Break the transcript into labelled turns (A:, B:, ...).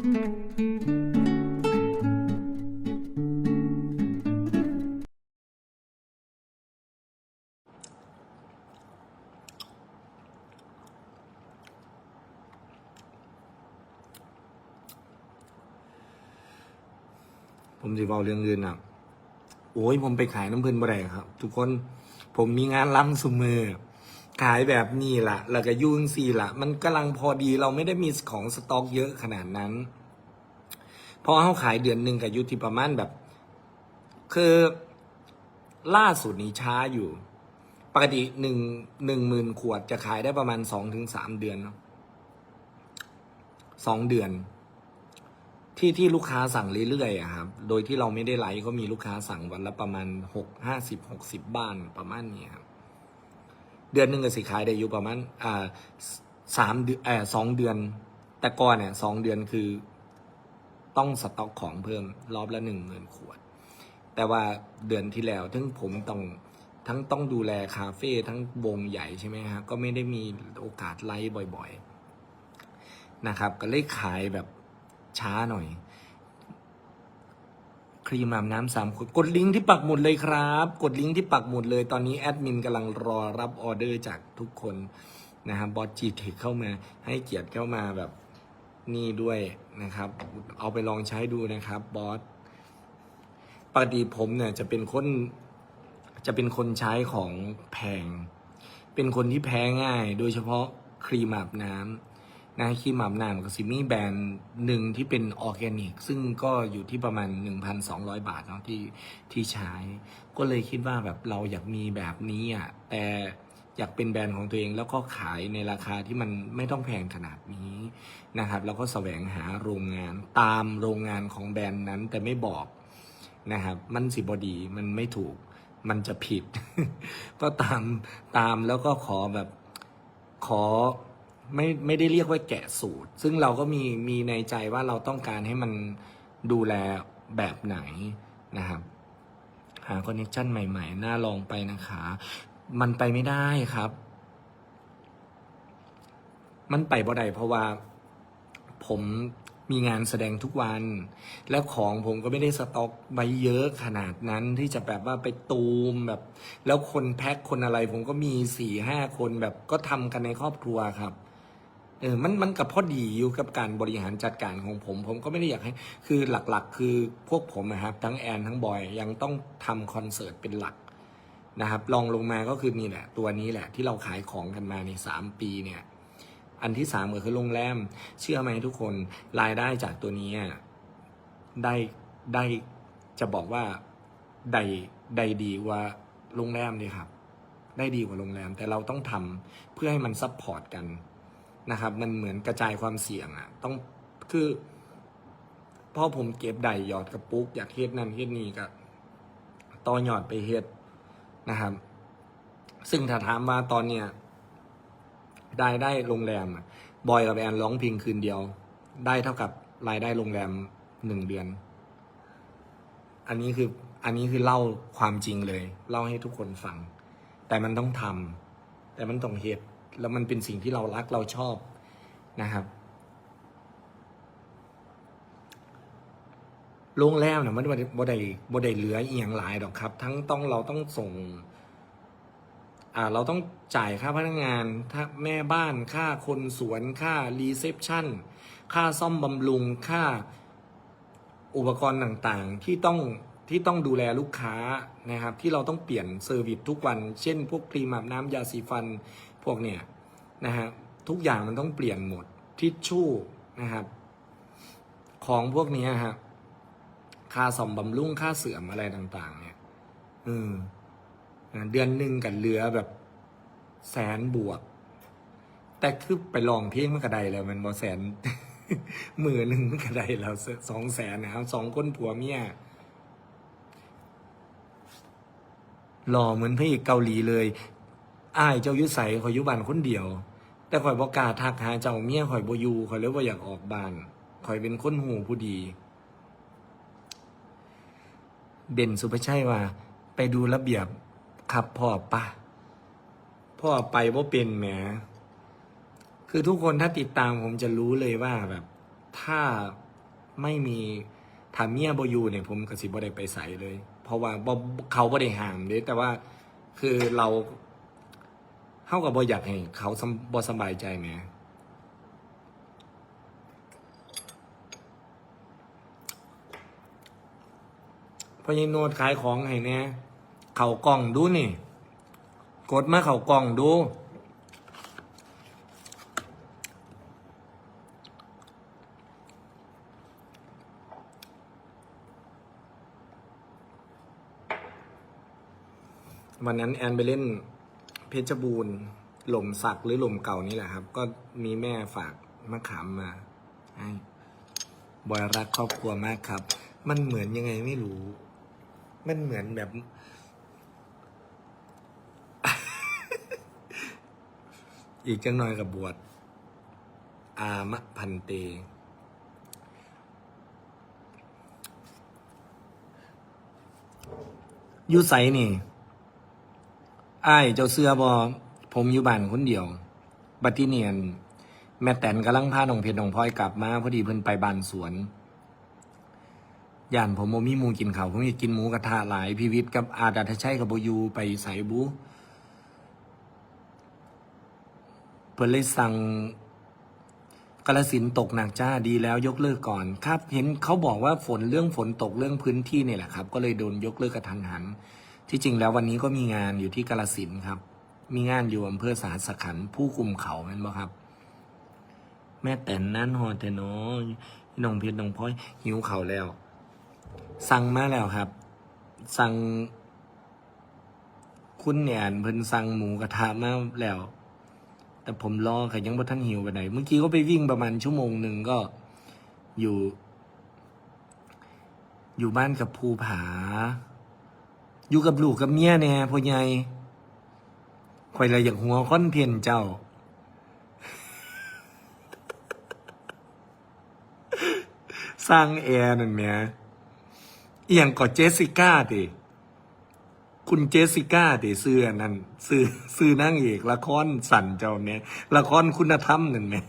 A: ผมจะเอาเรื่องอื่นอะ โอ้ย ผมไปขายน้ำเพลินบ่ได้ครับ ทุกคน ผมมีงานล้ำสุมือ ขายแบบนี้ละแล้วก็ยุ่งสีละมันกำลังพอดีเราไม่ได้มีของสต็อกเยอะขนาดนั้นเพราะเขาขายเดือนหนึ่งกับยุที่ประมาณแบบ คือล่าสุดนี้ช้าอยู่ ปกติหนึ่งหนึ่งหมื่นขวดจะขายได้ประมาณสองถึงสามเดือนเนาะสองเดือน ที่ที่ลูกค้าสั่งเรื่อยๆครับ โดยที่เราไม่ได้ไลฟ์ก็มีลูกค้าสั่งวันละประมาณหกห้าสิบหกสิบบ้านประมาณนี้ครับ เดือนหนึ่งก็สิขายได้อยู่ประมาณอ่าสามเดือนเออสองเดือน แต่ก่อนเนี่ยสองเดือนคือต้องสต็อกของเพิ่มรอบละหนึ่งหมื่นขวด แต่ว่าเดือนที่แล้วทั้งผมต้องทั้งต้องดูแลคาเฟ่ทั้งวงใหญ่ใช่ไหมครับก็ไม่ได้มีโอกาสไลฟ์บ่อย ๆ นะครับ ก็เลยขายแบบช้าหน่อย ครีมอาบน้ำสามขวดกดลิงก์ที่ปักหมุดเลยครับ กดลิงก์ที่ปักหมุดเลยตอนนี้แอดมินกำลังรอรับออเดอร์จากทุกคนนะครับบอสจีเทคเข้ามาให้เกียรติเข้ามาแบบนี่ด้วยนะครับ เอาไปลองใช้ดูนะครับบอสปกติผมเนี่ยจะเป็นคนจะเป็นคนใช้ของแพง เป็นคนที่แพ้ง่าย โดยเฉพาะครีมอาบน้ำ นะคีมาบน้ำกับซิมี่แบรนด์หนึ่งที่เป็นออร์แกนิก ซึ่งก็อยู่ที่ประมาณ 1,200 บาทเนาะที่ที่ใช้ ก็เลยคิดว่าแบบเราอยากมีแบบนี้อะแต่อยากเป็นแบรนด์ของตัวเองแล้วก็ขายในราคาที่มันไม่ต้องแพงขนาดนี้นะครับแล้วก็แสวงหาโรงงานตามโรงงานของแบรนด์นั้นแต่ไม่บอกนะครับมันสิบอดีมันไม่ถูกมันจะผิด ก็ตามตามแล้วก็ขอแบบขอ ไม่ไม่ได้เรียกว่าแกะสูตร ซึ่งเราก็มีมีในใจว่าเราต้องการให้มันดูแลแบบไหนนะครับ หาคอนเนคชั่นใหม่ ๆ น่าลองไปนะคะ มันไปไม่ได้ครับ มันไปบ่ได้เพราะว่าผมมีงานแสดงทุกวัน แล้วของผมก็ไม่ได้สต็อกไว้เยอะขนาดนั้นที่จะแบบว่าไปตูมแบบ แล้วคนแพ็คคนอะไร ผมก็มีสี่ห้าคนแบบก็ทำกันในครอบครัวครับ เออมันมันกับพอดีอยู่กับการบริหารจัดการของผม ผมก็ไม่ได้อยากให้ คือหลักๆ คือพวกผมนะครับ ทั้งแอนทั้งบอยยังต้องทำคอนเสิร์ตเป็นหลักนะครับลองลงมาก็คือนี่แหละ ตัวนี้แหละที่เราขายของกันมาในสามปีเนี่ย อันที่สามก็คือโรงแรม เชื่อไหมทุกคนรายได้จากตัวนี้ได้ได้จะบอกว่าได้ได้ดีกว่าโรงแรมเลยครับ ได้ดีกว่าโรงแรม แต่เราต้องทำเพื่อให้มันซัพพอร์ตกัน นะครับ มันเหมือนกระจายความเสี่ยงอะต้องคือพ่อผมเก็บไดหยอดกระปุก อยากเฮ็ดนั่นเฮ็ดนี่ก็ต่อยอดไปเฮ็ดนะครับ ซึ่งถ้าถามว่าตอนเนี้ยได้ได้โรงแรมบอยกับแอนร้องเพลงคืนเดียว ได้เท่ากับรายได้โรงแรมหนึ่งเดือน อันนี้คืออันนี้คือเล่าความจริงเลย เล่าให้ทุกคนฟัง แต่มันต้องทำแต่มันต้องเหตุ แล้วมันเป็นสิ่งที่เรารักเราชอบนะครับ โรงแรมเนี่ยมันบ่ได้บ่ได้บ่ได้เหลืออีหยังหลายดอกครับ ทั้งต้องเราต้องส่ง อ่า เราต้องจ่ายค่าพนักงานถ้าแม่บ้านค่าคนสวนค่ารีเซพชันค่าซ่อมบำรุงค่าอุปกรณ์ต่างๆ ที่ต้องที่ต้องดูแลลูกค้านะครับ ที่เราต้องเปลี่ยนเซอร์วิสทุกวัน เช่น พวกครีมอาบน้ำยาสีฟัน พวกเนี่ยนะฮะทุกอย่างมันต้องเปลี่ยนหมดทิชชู่นะครับ ของพวกนี้ฮะค่าซ่อมบำรุงค่าเสื่อมอะไรต่าง ๆ เนี่ยอืมอ่าเดือนหนึ่งกันเหลือแบบแสนบวก แต่คือไปลองเพลงมันกระไดแล้วมันบอแสนมือหนึ่งมันกระไดแล้วสองแสนนะครับสองคนผัวเมียหล่อเหมือนพระเอกเกาหลีเลย อ้ายเจ้ายุใสข่อยอยุบานคนเดียว แต่ข่อยบอกกล้าทักหาเจ้าเมียข่อยบอยูข่อยเลยว่าอยากออกบ้านข่อยเป็นคนหูผู้ดี เด่นสุภาชัยว่า ไปดูระเบียบขับพ่อปะพ่อไปว่าเป็นแหม คือทุกคนถ้าติดตามผมจะรู้เลยว่าแบบ ถ้าไม่มีถาเมียบอยู่เนี่ยผมกสิบบ่ได้ไปใส่เลย เพราะว่าเขาบ่ได้ห้ามเด้แต่ว่าคือเรา เข้ากับบ่อยากให้เขาสบ่สบายใจแหมพอยังโนดขายของให้เนี่ยเขากล่องดูนี่ กดมาเขากล่องดูวันนั้นแอนไปเล่น เพชรบูรณ์หล่มสักหรือหล่มเก่านี่แหละครับ ก็มีแม่ฝากมะขามมาให้บอยรักครอบครัวมากครับ มันเหมือนยังไงไม่รู้ มันเหมือนแบบ อีกจังหน่อยกับบวชอามะพันเต อยูไสนี่ อ้ายเจ้าเสื้อบอผมอยู่บ้านคนเดียว บัดที่เนียน แม่แตนกำลังพาน้องเพชรน้องพลอยกลับมาพอดีเพิ่นไปบ้านสวนย่านผมโมมีมูกินเขาวผมอยากกินหมูกระทะหลายพีวิทย์กับอาดัทชัยกับโบยูไปใส่บูเพิ่นเลยสั่งกาลสินตกหนักจ้าดีแล้วยกเลิกก่อน ครับ เห็นเขาบอกว่าฝนเรื่องฝนตกเรื่องพื้นที่เนี่ยแหละครับ ก็เลยโดนยกเลิกกระทันหัน ที่จริงแล้ววันนี้ก็มีงานอยู่ที่กาลสินครับ มีงานอยู่อำเภอสาสขันผู้คุมเขาแม่นบ่ครับ แม่แต่นนั่นหอแต่น้อยน้องเพชรน้องพลอยหิวเขาแล้ว สั่งมาแล้วครับ สั่ง คุณแหนนเพิ่นสั่งหมูกระทะมาแล้ว แต่ผมรอค่ะยังบ่ทันหิวไปไหนเมื่อกี้ก็ไปวิ่งประมาณชั่วโมงหนึ่งก็อยู่ อยู่บ้านกับภูผา อยู่กับลูกกับเมียแน่พ่อใหญ่ข่อยเลยอยากหัวค้อนเพียนเจ้า สร้างแอร์นั่นแหม่เอียงกอเจสสิก้าดิคุณเจสสิก้าดิซื้อนั่นซื้อซื้อนั่งเอกละครสั่นเจ้าเนี่ยละครคุณธรรมนั่นแหม่